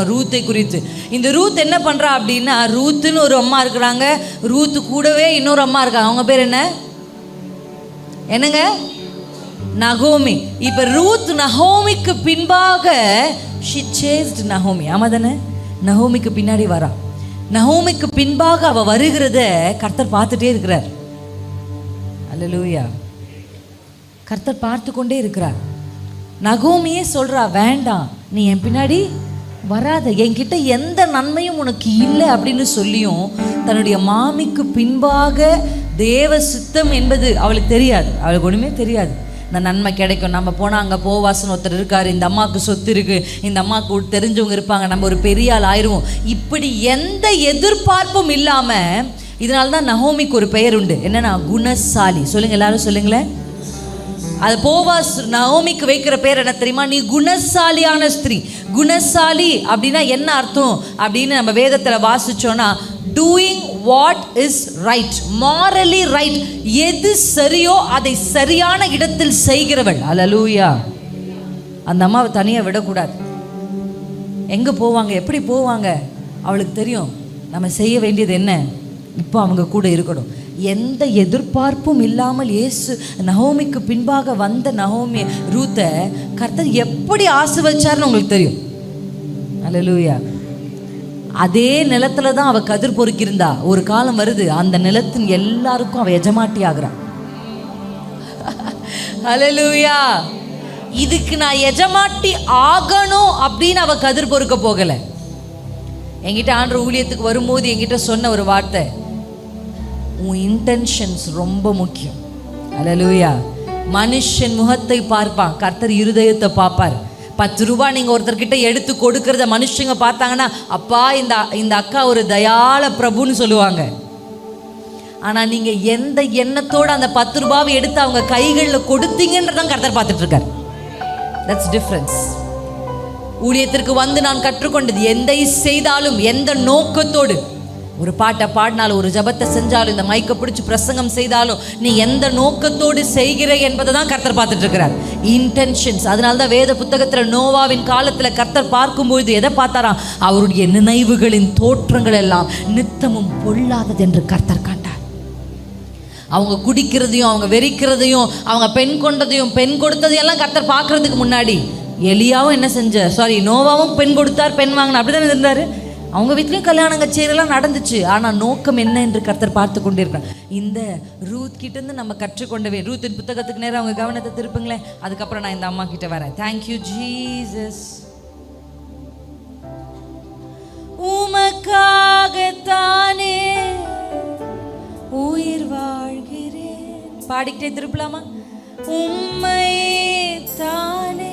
ரூத்தை குறித்து. இந்த ரூத் என்ன பண்ணுறா அப்படின்னா ரூத்துன்னு ஒரு அம்மா இருக்கிறாங்க. ரூத்து கூடவே இன்னொரு அம்மா இருக்காங்க அவங்க பேர் என்ன? என்னங்க? நகோமி. இப்ப ரூத் நகோமிக்கு பின்பாக ஷி சேஸ்ட் நகோமி. ஆமா தானே? நகோமிக்கு பின்னாடி வரா. நகோமிக்கு பின்பாக அவ வருகிறத கர்த்தர் பார்த்துட்டே இருக்கிறார். அல்லேலூயா கர்த்தர் பார்த்து கொண்டே இருக்கிறார். நகோமியே சொல்றா வேண்டாம். நீ என் பின்னாடி வராத என்கிட்ட எந்த நன்மையும் உனக்கு இல்லை அப்படின்னு சொல்லியும் தன்னுடைய மாமிக்கு பின்பாக தேவ சித்தம் என்பது அவளுக்கு தெரியாது. அவளுக்கு ஒன்றுமே தெரியாது. இந்த நன்மை கிடைக்கும். நம்ம போனால் அங்கே போவாசன் ஒருத்தர் இருக்கார். இந்த அம்மாவுக்கு சொத்து இருக்குது இந்த அம்மாவுக்கு தெரிஞ்சவங்க இருப்பாங்க. நம்ம ஒரு பெரிய ஆள் ஆயிடுவோம். இப்படி எந்த எதிர்பார்ப்பும் இல்லாமல் இதனால தான் நகோமிக்கு ஒரு பெயர் உண்டு. என்னன்னா குணசாலி. சொல்லுங்கள் எல்லாரும் சொல்லுங்களேன். அது போவாஸ் நவோமிக்கு வைக்கிற பேர் என்ன தெரியுமா? நீ குணசாலியான ஸ்திரீ. குணசாலி அப்படின்னா என்ன அர்த்தம்? அப்படின்னு நம்ம வேதத்தில் வாசிச்சோன்னா doing what is right morally right எது சரியோ அதை சரியான இடத்தில் செய்கிறவள். அல்லலூயா அந்த அம்மாவை தனியாக விடக்கூடாது. எங்கே போவாங்க? எப்படி போவாங்க? அவளுக்கு தெரியும். நம்ம செய்ய வேண்டியது என்ன? இப்போ அவங்க கூட இருக்கணும். எந்த எதிர்பார்ப்பும் இல்லாமல் இயேசு நகோமிக்கு பின்பாக வந்த நகோமி ரூத்தை கர்த்தர் எப்படி ஆசிர்வச்சார்னு உங்களுக்கு தெரியும். அலலூயா அதே நிலத்துல தான் அவ கதிர் பொறுக்கியிருந்தா. ஒரு காலம் வருது அந்த நிலத்தின் எல்லாருக்கும் அவ எஜமாட்டி ஆகுறா அலலூயா இதுக்கு நான் எஜமாட்டி ஆகணும் அப்படின்னு அவ கதிர் பொறுக்க போகலை. என்கிட்ட ஆண்டு ஊழியத்துக்கு வரும்போது என்கிட்ட சொன்ன ஒரு வார்த்தை உன் இன்டென்ஷன்ஸ் ரொம்ப முக்கியம். அலலூயா மனுஷன் முகத்தை பார்ப்பான். கர்த்தர் இருதயத்தை பார்ப்பார். பத்து ரூபா நீங்கள் ஒருத்தர்கிட்ட எடுத்து கொடுக்கறத மனுஷங்க பார்த்தாங்கன்னா அப்பா இந்த இந்த அக்கா ஒரு தயாள பிரபுன்னு சொல்லுவாங்க. ஆனால் நீங்கள் எந்த எண்ணத்தோடு அந்த பத்து ரூபாவை எடுத்து அவங்க கைகளில் கொடுத்தீங்கன்றதான் கர்த்தர் பார்த்துட்ருக்கார். தட்ஸ் டிஃப்ரென்ஸ் ஊழியத்திற்கு வந்து நான் கற்றுக்கொண்டது எந்த செய்தாலும் எந்த நோக்கத்தோடு ஒரு பாட்டை பாடினாலும் ஒரு ஜபத்தை செஞ்சாலும் இந்த மைக்கை பிடிச்சி பிரசங்கம் செய்தாலும் நீ எந்த நோக்கத்தோடு செய்கிற என்பதை தான் கர்த்தர் பார்த்துட்டு இருக்கிறார் இன்டென்ஷன்ஸ் அதனால தான் வேத புத்தகத்தில் நோவாவின் காலத்தில் கர்த்தர் பார்க்கும்பொழுது எதை பார்த்தாராம்? அவருடைய நினைவுகளின் தோற்றங்கள் எல்லாம் நித்தமும் பொல்லாதது என்று கர்த்தர் கண்டார். அவங்க குடிக்கிறதையும் அவங்க வெறிக்கிறதையும் அவங்க பெண் கொண்டதையும் பெண் கொடுத்ததையும் எல்லாம் கர்த்தர் பார்க்கறதுக்கு முன்னாடி எலியாவும் என்ன செஞ்ச சாரி நோவாவும் பெண் கொடுத்தார் பெண் வாங்கின அப்படிதான் இருந்தார்? அவங்க வீட்லேயும் கல்யாணம் கச்சேரிலாம் நடந்துச்சு. ஆனால் நோக்கம் என்ன என்று கர்த்தர் பார்த்து கொண்டிருக்கிறார். இந்த ரூத் கிட்டேருந்து நம்ம கற்றுக்கொண்டவே ரூத்தின் புத்தகத்துக்கு நேரம் அவங்க கவனத்தை திருப்புங்களேன். அதுக்கப்புறம் நான் இந்த அம்மா கிட்ட வரேன். தேங்க்யூ ஜீசஸ் உமக்காகத்தானே உயிர் வாழ்கிறேன். பாடிக்கிட்டே திருப்பலாமா? உம்மை தானே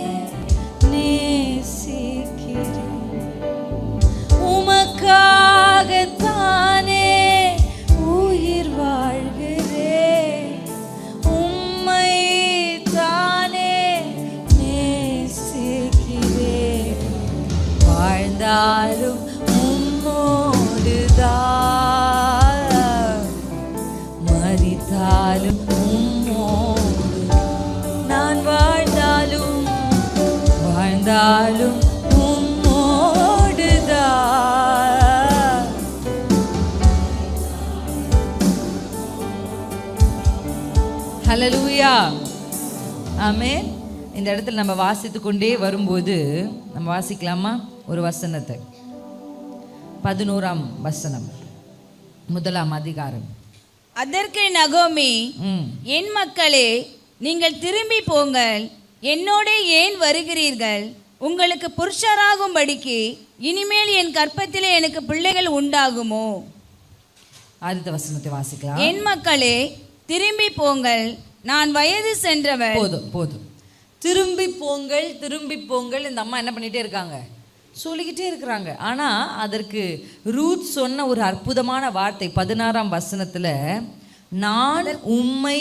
ஆமென் இந்த இடத்துல நம்ம வாசித்து கொண்டே வரும்போது நம்ம வாசிக்கலாமா? ஒரு வசனத்தை. பதினோராம் வசனம். முதலாம் அதிகாரம். அதற்கு நகோமி என் மக்களே நீங்கள் திரும்பி போங்கள். என்னோடே ஏன் வருகிறீர்கள்? உங்களுக்கு புருஷராகும்படிக்கு இனிமேல் என் கற்பத்திலே எனக்கு பிள்ளைகள் உண்டாகுமோ? அடுத்த வசனத்தை வாசிக்கலாம். என் மக்களே திரும்பி போங்கள். நான் வயது சென்றவர் போதும் போதும். திரும்பி போங்கள் திரும்பி போங்கள். இந்த அம்மா என்ன பண்ணிட்டே இருக்காங்க? சொல்லிக்கிட்டே இருக்கிறாங்க. ஆனால் அதற்கு ரூத் சொன்ன ஒரு அற்புதமான வார்த்தை பதினாறாம் வசனத்தில் நான் உம்மை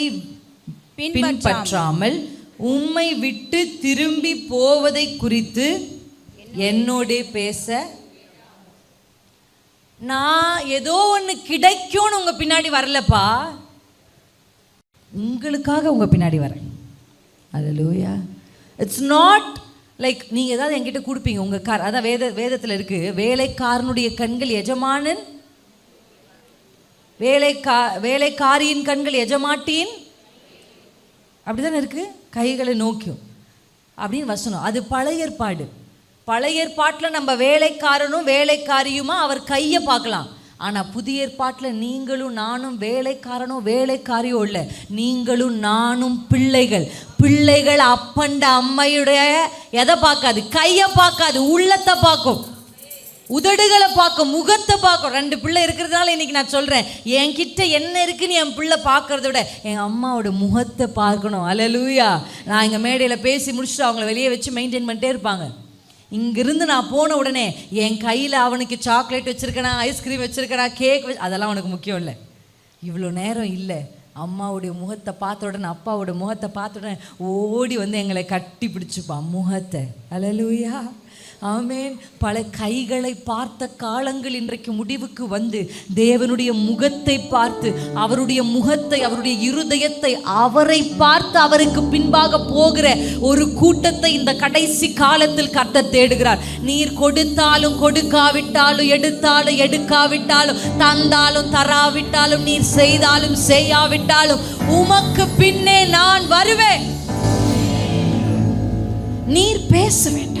பின்பற்றாமல் உம்மை விட்டு திரும்பி போவதை குறித்து என்னோடே பேச. நான் ஏதோ ஒன்று கிடைக்கும்னு உங்க பின்னாடி வரலப்பா. உங்களுக்காக உங்கள் பின்னாடி வரேன். லூயா இட்ஸ் நாட் லைக் நீங்கள் ஏதாவது என்கிட்ட கொடுப்பீங்க உங்கள் கார் அதான் வேத வேதத்தில் இருக்குது வேலைக்காரனுடைய கண்கள் எஜமானன் வேலைக்கா வேலைக்காரியின் கண்கள் எஜமாட்டியின் அப்படிதானே இருக்குது கைகளை நோக்கியும். அப்படின்னு வசனம். அது பழைய ஏற்பாடு. பழைய ஏற்பாட்டில் நம்ம வேலைக்காரனும் வேலைக்காரியுமா? அவர் கையை பார்க்கலாம். ஆனால் புதிய ஏற்பாட்டில் நீங்களும் நானும் வேலைக்காரனும் வேலைக்காரியோ இல்லை. நீங்களும் நானும் பிள்ளைகள். பிள்ளைகள் அப்பண்ட அம்மையுடைய எதை பார்க்காது? கையை பார்க்காது. உள்ளத்தை பார்க்கும். உதடுகளை பார்க்கும். முகத்தை பார்க்கும். ரெண்டு பிள்ளை இருக்கிறதுனால இன்னைக்கு நான் சொல்கிறேன் என்கிட்ட என்ன இருக்குன்னு என் பிள்ளை பார்க்கறத விட என் அம்மாவோட முகத்தை பார்க்கணும். அலலூயா நான் எங்கள் மேடையில் பேசி முடிச்சுட்டு அவங்கள வெளியே வச்சு மெயின்டைன் பண்ணிட்டே இருப்பாங்க. இங்கிருந்து நான் போன உடனே என் கையில் அவனுக்கு சாக்லேட் வச்சுருக்கனா ஐஸ்கிரீம் வச்சுருக்கேனா கேக் வச்சு அதெல்லாம் அவனுக்கு முக்கியம் இல்லை. இவ்வளோ நேரம் இல்லை. அம்மாவுடைய முகத்தை பார்த்த உடனே அப்பாவோட முகத்தை பார்த்த உடனே ஓடி வந்து எங்களை கட்டி பிடிச்சிப்பான் முகத்தை. அலலூயா ஆமேன். பல கைகளை பார்த்த காலங்கள் இன்றைக்கு முடிவுக்கு வந்து தேவனுடைய முகத்தை பார்த்து அவருடைய முகத்தை அவருடைய இருதயத்தை அவரை பார்த்து அவருக்கு பின்பாக போகிற ஒரு கூட்டத்தை இந்த கடைசி காலத்தில் கத்த தேடுகிறார். நீர் கொடுத்தாலும் கொடுக்காவிட்டாலும் எடுத்தாலும் எடுக்காவிட்டாலும் தந்தாலும் தராவிட்டாலும் நீர் செய்தாலும் செய்யாவிட்டாலும் உமக்கு பின்னே நான் வருவேன். நீர் பேச வேண்டும்.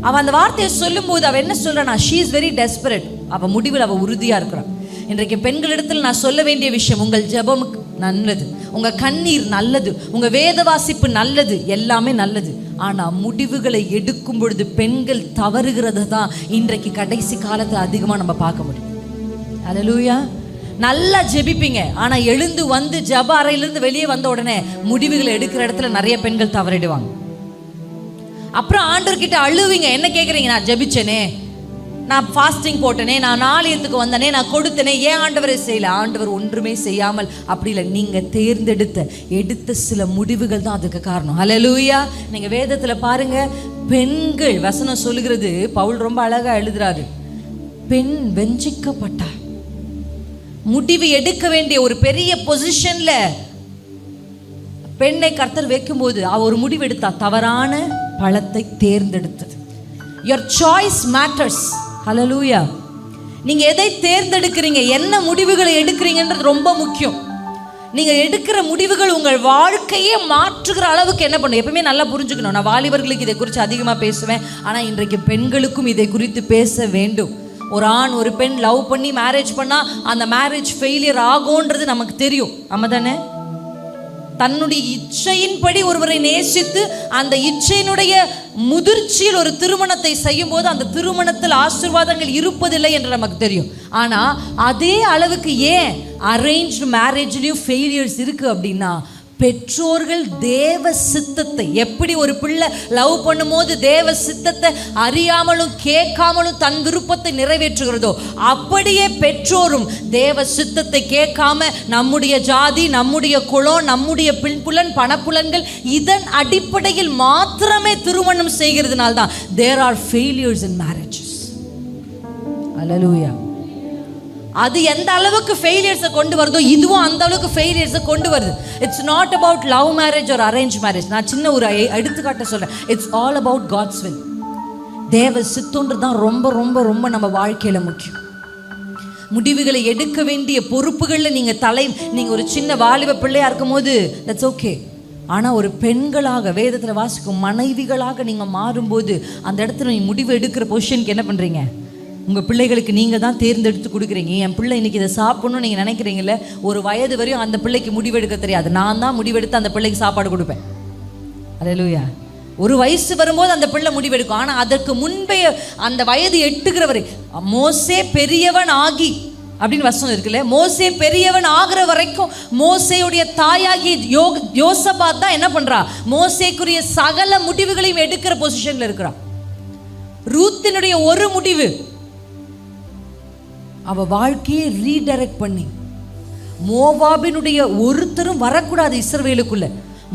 அவ அந்த வார்த்தையை சொல்லும்போது அவ என்ன சொல்றானா ஷீ இஸ் வெரி டெஸ்பரேட் அவ முடிவில் அவ உறுதியா இருக்கிறான் இன்றைக்கு பெண்களிடத்தில் நான் சொல்ல வேண்டிய விஷயம் உங்கள் ஜபம் நல்லது. உங்க கண்ணீர் நல்லது. உங்க வேத வாசிப்பு நல்லது. எல்லாமே நல்லது. ஆனா முடிவுகளை எடுக்கும் பொழுது பெண்கள் தவறுகிறத தான் இன்றைக்கு கடைசி காலத்தில் அதிகமாக நம்ம பார்க்க முடியும். அலலூயா நல்லா ஜெபிப்பீங்க. ஆனா எழுந்து வந்து ஜப அறையிலிருந்து வெளியே வந்த உடனே முடிவுகளை எடுக்கிற இடத்துல நிறைய பெண்கள் தவறிடுவாங்க. அப்புறம் ஆண்டவர்கிட்ட அழுவீங்க. என்ன கேட்குறீங்க நான் ஜெபிச்சேனே. நான் ஃபாஸ்டிங் போட்டனே. நான் நாளையத்துக்கு வந்தனே. நான் கொடுத்தனே. ஏன் ஆண்டவரை செய்யல? ஆண்டவர் ஒன்றுமே செய்யாமல் அப்படி இல்லை. நீங்கள் தேர்ந்தெடுத்த எடுத்த சில முடிவுகள் தான் அதுக்கு காரணம். ஹalleluya நீங்கள் வேதத்தில் பாருங்கள் பெண்கள் வசனம் சொல்லுகிறது. பவுல் ரொம்ப அழகாக எழுதுறாரு. பெண் வெஞ்சிக்கப்பட்டார் முடிவு எடுக்க வேண்டிய ஒரு பெரிய பொசிஷனில் பெண்ணை கர்த்தர் வைக்கும்போது அவர் ஒரு முடிவு எடுத்தா தவறான பழத்தை தேர்ந்தெடுத்தது. யுவர் சாய்ஸ் மேட்டர்ஸ் ஹலலூயா நீங்க எதை தேர்ந்தெடுக்கிறீங்க என்ன முடிவுகளை எடுக்கிறீங்கன்றது ரொம்ப முக்கியம். நீங்க எடுக்கிற முடிவுகள் உங்கள் வாழ்க்கையே மாற்றுகிற அளவுக்கு என்ன பண்ணும்? எப்பவுமே நல்லா புரிஞ்சுக்கணும். நான் வாலிபர்களுக்கு இதை குறித்து அதிகமாக பேசுவேன். ஆனால் இன்றைக்கு பெண்களுக்கும் இதை குறித்து பேச வேண்டும். ஒரு ஆண் ஒரு பெண் லவ் பண்ணி மேரேஜ் பண்ணால் அந்த மேரேஜ் ஃபெயிலியர் ஆகும்ன்றது நமக்கு தெரியும். ஆமா தானே? தன்னுடைய இச்சையின்படி ஒருவரை நேசித்து அந்த இச்சையினுடைய முதிர்ச்சியில் ஒரு திருமணத்தை செய்யும் போது அந்த திருமணத்தில் ஆசீர்வாதங்கள் இருப்பதில்லை என்று நமக்கு தெரியும். ஆனால் அதே அளவுக்கு ஏன் அரேஞ்ச் மேரேஜ்லேயும் ஃபெயிலியர்ஸ் இருக்குது அப்படின்னா பெற்றோர்கள் தேவ சித்தத்தை எப்படி ஒரு பிள்ளை லவ் பண்ணும்போது தேவ சித்தத்தை அறியாமலும் கேட்காமலும் தன் விருப்பத்தை நிறைவேற்றுகிறதோ அப்படியே பெற்றோரும் தேவ சித்தத்தை கேட்காம நம்முடைய ஜாதி நம்முடைய குலம் நம்முடைய பின்புலன் பணப்புலன்கள் இதன் அடிப்படையில் மாத்திரமே திருமணம் செய்கிறதுனால தான் there are failures in marriages அலலூயா அது எந்த அளவுக்கு ஃபெயிலியர்ஸை கொண்டு வருதோ இதுவும் அந்த அளவுக்கு ஃபெயிலியர்ஸை கொண்டு வருது. It's not about love marriage ஒரு அரேஞ்ச் மேரேஜ் நான் சின்ன ஒரு எடுத்துக்காட்ட சொல்கிறேன் it's all about God's will தேவ சித்தொன்று தான் ரொம்ப ரொம்ப ரொம்ப நம்ம வாழ்க்கையில் முக்கியம். முடிவுகளை எடுக்க வேண்டிய பொறுப்புகளில் நீங்கள் தலை நீங்கள் ஒரு சின்ன வாலிப பிள்ளையா இருக்கும்போது தட்ஸ் ஓகே ஆனால் ஒரு பெண்களாக வேதத்தில் வாசிக்கும் மனைவிகளாக நீங்கள் மாறும்போது அந்த இடத்துல நீ முடிவு எடுக்கிற பொசிஷனுக்கு என்ன பண்ணுறீங்க உங்கள் பிள்ளைகளுக்கு நீங்கள் தான் தேர்ந்தெடுத்து கொடுக்குறீங்க. என் பிள்ளை இன்றைக்கி இதை சாப்பிட்ணும்னு நீங்கள் நினைக்கிறீங்கல்ல ஒரு வயது வரையும் அந்த பிள்ளைக்கு முடிவெடுக்க தெரியாது. நான் தான் முடிவெடுத்து அந்த பிள்ளைக்கு சாப்பாடு கொடுப்பேன். அல்லேலூயா ஒரு வயசு வரும்போது அந்த பிள்ளை முடிவெடுக்கும். ஆனால் அதற்கு முன்பே அந்த வயது எட்டுகிற வரை மோசே பெரியவன் ஆகி அப்படின்னு வசனம் இருக்குல்ல மோசே பெரியவன் ஆகிற வரைக்கும் மோசையுடைய தாயாகி யோ யோசபாத் தான் என்ன பண்றா? மோசேக்குரிய சகல முடிவுகளையும் எடுக்கிற பொசிஷன்ல இருக்கிறா ரூத்தினுடைய ஒரு முடிவு அவ வாழ்க்கையை ரீடைரக்ட் பண்ணி. மோவாபினுடைய ஒருத்தரும் வரக்கூடாது இஸ்ரவேலுக்குள்ள.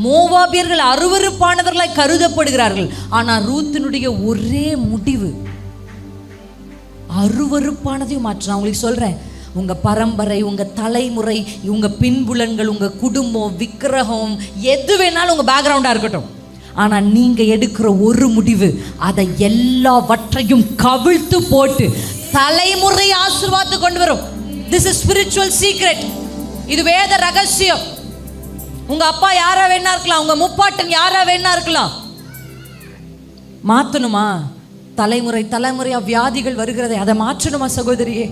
மோவாபியர்கள் அருவறுப்பானவர்களாய் கருதப்படுகிறார்கள். ஆனால் ரூத்தினுடைய ஒரே முடிவு. அருவருப்பானதையும் மாற்று. அவங்களுக்கு சொல்கிறேன் சொல்றேன். உங்க பரம்பரை உங்க தலைமுறை உங்க பின்புலன்கள் உங்க குடும்பம் விக்கிரகம் எது வேணாலும் உங்க பேக்ரவுண்டா இருக்கட்டும். ஆனால் நீங்கள் எடுக்கிற ஒரு முடிவு அதை எல்லாவற்றையும் கவிழ்த்து போட்டு தலைமுறை ஆசீர்வாத்து கொண்டு வரும். திஸ் இஸ் ஸ்பிரிச்சுவல் சீக்ரெட் இது வேத ரகசியம். உங்க அப்பா யாரா வேணா இருக்கலாம். உங்க முப்பாட்டன் யாரா வேணா இருக்கலாம். மாத்தணுமா? தலைமுறை தலைமுறையா வியாதிகள் வருகிறதை அதை மாற்றணுமா சகோதரியே?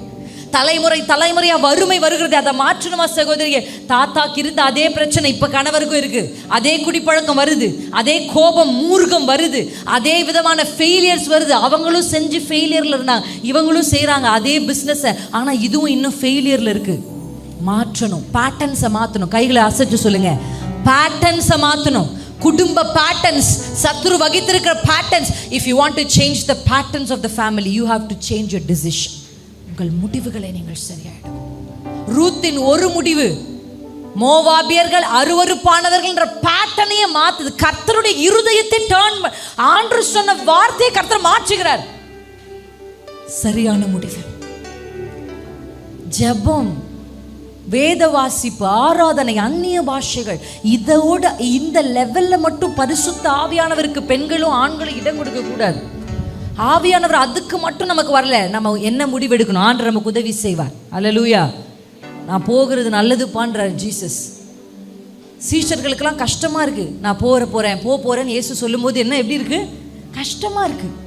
தலைமுறை தலைமுறையா வறுமை வருகிறது. அதை மாற்றணுமா சகோதரியே? தாத்தாக்கு இருந்த அதே பிரச்சனை இப்ப கணவருக்கும் இருக்கு. அதே குடிப்பழக்கம் வருது. அதே கோபம் மூர்க்கம் வருது. அதே விதமான ஃபெயிலியர்ஸ் வருது. அவங்களும் செஞ்சு ஃபெயிலியர்ல இருந்தாங்க. இவங்களும் செய்கிறாங்க அதே பிஸ்னஸை ஆனா இதுவும் இன்னும் ஃபெயிலியர்ல இருக்கு. மாற்றணும். பேட்டர்ன்ஸை மாற்றணும் கைகளை அசைச்சு சொல்லுங்க. பேட்டர்ன்ஸை மாற்றணும் குடும்ப பேட்டர்ன்ஸ் சத்ரு வகித்திருக்கிற patterns if you want to change the patterns of the family you have to change your decision உங்கள் முடிவுகளை நீங்கள் சரியாயிடும். ரூத்தின் ஒரு முடிவு மோவாபியர்கள் அருவருப்பானவர்கள்ன்ற பேட்டனையே மாத்துது. கர்த்தருடைய இருதயத்தை டேர்ன் ஆண்டு சொன்ன வார்த்தையை கர்த்தர் மாற்றுகிறார். சரியான முடிவு. ஜெபம் வேத வாசிப்பு ஆராதனை அந்நிய பாஷைகள் இதோட இந்த லெவல்ல மட்டும் பரிசுத்த ஆவியானவருக்கு பெண்களும் ஆண்களும் இடம் கொடுக்க கூடாது ஆவியானவர் அதுக்கு மட்டும் நமக்கு வரல. நம்ம என்ன முடிவெடுக்கணும்? ஆண்டு நமக்கு உதவி செய்வார். அல்லேலூயா நான் போகிறது நல்லதுப்பான்றார் ஜீசஸ். சீஷர்களுக்கெல்லாம் கஷ்டமா இருக்கு. நான் போற போறேன் போ போறேன்னு இயேசு சொல்லும்போது என்ன எப்படி இருக்கு? கஷ்டமா இருக்கு.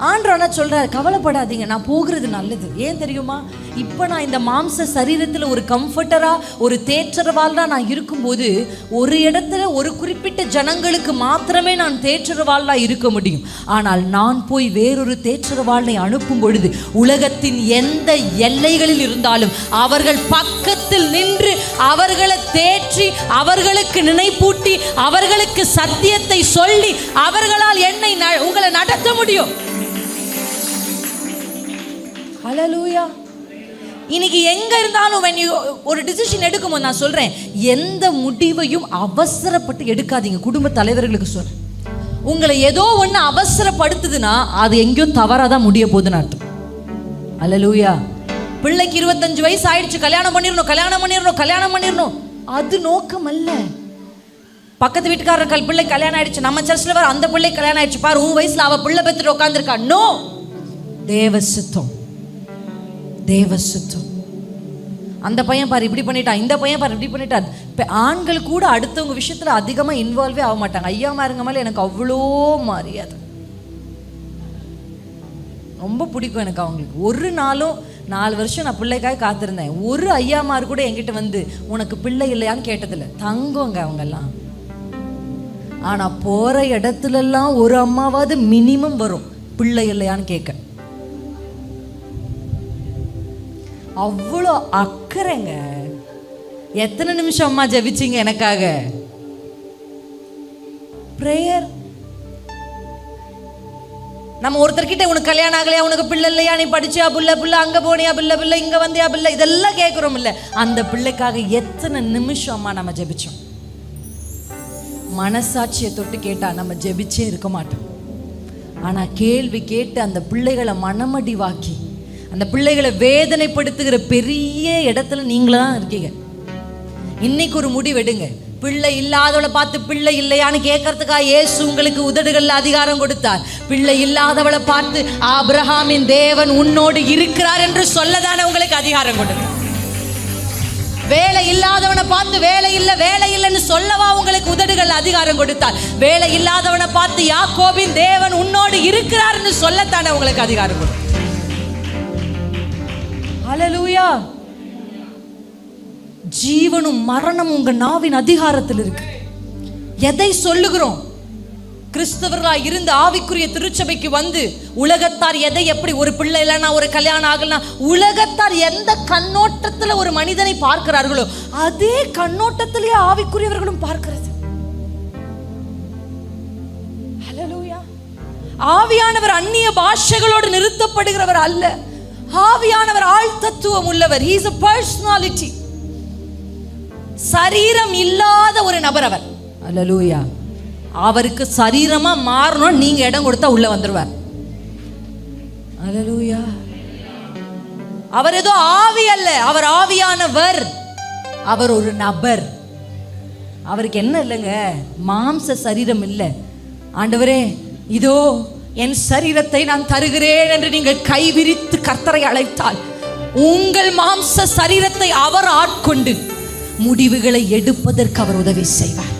ஆண்டவனா சொல்றாரு கவலைப்படாதீங்க நான் போகிறது நல்லது. ஏன் தெரியுமா? இப்போ நான் இந்த மாம்ச சரீரத்தில் ஒரு கம்ஃபர்டரா ஒரு தேற்றரவாளா நான் இருக்கும்போது ஒரு இடத்துல ஒரு குறிப்பிட்ட ஜனங்களுக்கு மாத்திரமே நான் தேற்றரவாளா இருக்க முடியும். ஆனால் நான் போய் வேறொரு தேற்றரவாளனை அனுப்பும் பொழுது உலகத்தின் எந்த எல்லைகளில் இருந்தாலும் அவர்கள் பக்கத்தில் நின்று அவர்களை தேற்றி அவர்களுக்கு நினைப்பூட்டி அவர்களுக்கு சத்தியத்தை சொல்லி அவர்களால் என்னை ந- உங்களை நடத்த முடியும். அலலூயா இன்னைக்கு எங்க இருந்தாலும் when ஒரு டிசிஷன் எடுக்கும்போது நான் சொல்றேன் எந்த முடிவையும் அவசரப்பட்டு எடுக்காதீங்க. குடும்ப தலைவர்களுக்கு சொல்றேன். உங்களை ஏதோ ஒன்று அவசரப்படுத்துதுன்னா அது எங்கேயும் தவறாக தான் முடிய போகுதுன்னு அர்த்தம். அலலூயா பிள்ளைக்கு இருபத்தஞ்சு வயசு ஆயிடுச்சு. கல்யாணம் பண்ணிடணும் கல்யாணம் பண்ணிடணும் கல்யாணம் பண்ணிடணும். அது நோக்கம் அல்ல. பக்கத்து வீட்டுக்காரர் கல் பிள்ளை கல்யாணம் ஆயிடுச்சு. நம்ம சர்ச்சில் வர அந்த பிள்ளை கல்யாணம் ஆயிடுச்சு. பாரு உன் வயசுல அவ பிள்ளை பெற்றுட்டு உட்காந்துருக்கா நோ தேவ தேவ அந்த பையன் பாரு இப்படி பண்ணிட்டான் இந்த பையன் பாரு இப்படி பண்ணிட்டான் இப்போ ஆண்கள் கூட அடுத்தவங்க விஷயத்தில் அதிகமாக இன்வால்வே ஆக மாட்டாங்க. ஐயா மாருங்க மேலே எனக்கு அவ்வளோ மரியாதை. ரொம்ப பிடிக்கும் எனக்கு அவங்களுக்கு. ஒரு நாளும் நாலு வருஷம் நான் பிள்ளைக்காக காத்திருந்தேன். ஒரு ஐயாமார் கூட என்கிட்ட வந்து உனக்கு பிள்ளை இல்லையான்னு கேட்டதில்ல. தங்கங்க அவங்கெல்லாம். ஆனால் போகிற இடத்துலலாம் ஒரு அம்மாவாவது மினிமம் வரும். பிள்ளை இல்லையான்னு கேட்க. அவ்வளோ அக்கறைங்க. எத்தனை நிமிஷம் அம்மா ஜெபிச்சீங்க எனக்காக? ப்ரேயர் நம்ம ஒருத்தர்கிட்ட உனக்கு கல்யாணம் ஆகலையா? உனக்கு பிள்ளை இல்லையா? நீ படிச்சியா? புள்ள பிள்ளை அங்கே போனியா? பிள்ளை பிள்ளை இங்கே வந்தியா? பிள்ளை இதெல்லாம் கேட்குறோம் இல்லை. அந்த பிள்ளைக்காக எத்தனை நிமிஷம் அம்மா நம்ம ஜபிச்சோம்? மனசாட்சியை தொட்டு கேட்டால் நம்ம ஜெபிச்சே இருக்க மாட்டோம். ஆனால் கேள்வி கேட்டு அந்த பிள்ளைகளை மனமடிவாக்கி அந்த பிள்ளைகளை வேதனைப்படுத்துகிற பெரிய இடத்துல நீங்களா தான் இருக்கீங்க. இன்னைக்கு ஒரு முடிவெடுங்க பிள்ளை இல்லாதவளை பார்த்து பிள்ளை இல்லையான்னு கேட்கறதுக்காக இயேசு உங்களுக்கு உதடுகளில் அதிகாரம் கொடுத்தார். பிள்ளை இல்லாதவளை பார்த்து ஆப்ரஹாமின் தேவன் உன்னோடு இருக்கிறார் என்று சொல்லதானே உங்களுக்கு அதிகாரம் கொடுங்க வேலை இல்லாதவனை பார்த்து வேலை இல்லை வேலை இல்லைன்னு சொல்லவா உங்களுக்கு உதடுகள் அதிகாரம் கொடுத்தார். வேலை இல்லாதவனை பார்த்து யாக்கோபின் தேவன் உன்னோடு இருக்கிறார்னு சொல்லத்தானே உங்களுக்கு அதிகாரம் கொடுக்கும் ஹலலூயா ஜீவனும் மரணமும் உங்க நாவின் அதிகாரத்தில் இருக்கு. எதை சொல்லுகிறோம்? கிறிஸ்தவர்களாக இருந்து ஆவிக்குரிய திருச்சபைக்கு வந்து உலகத்தார் எதை எப்படி ஒரு பிள்ளை இல்லைனா ஒரு கல்யாணம் ஆகலனா உலகத்தார் எந்த கண்ணோட்டத்துல ஒரு மனிதனை பார்க்கிறார்களோ அதே கண்ணோட்டத்திலேயே ஆவிக்குரியவர்களும் பார்க்கிறது. ஆவியானவர் அந்நிய பாஷைகளோடு நிறுத்தப்படுகிறவர் அல்ல. ஆவியானவர் ஆழ்தத்துவம் உள்ளவர். He is a personality. சரீரம் இல்லாத ஒரு நபர் அவர். அல்லேலூயா அவருக்கு சரீரமா மாறணும் நீங்க இடம் கொடுத்தா உள்ள வந்துருவார். அல்லேலூயா அவர் ஏதோ ஆவி அல்ல. அவர் ஆவியானவர். அவர் ஒரு நபர். அவருக்கு என்ன இல்லைங்க? மாம்ச சரீரம் இல்லை. ஆண்டவரே இதோ என் சரீரத்தை நான் தருகிறேன் என்று நீங்கள் கைவிரித்து கர்த்தரை அழைத்தால் உங்கள் மாம்ச சரீரத்தை அவர் ஆட்கொண்டு முடிவுகளை எடுப்பதற்கு அவர் உதவி செய்வார்.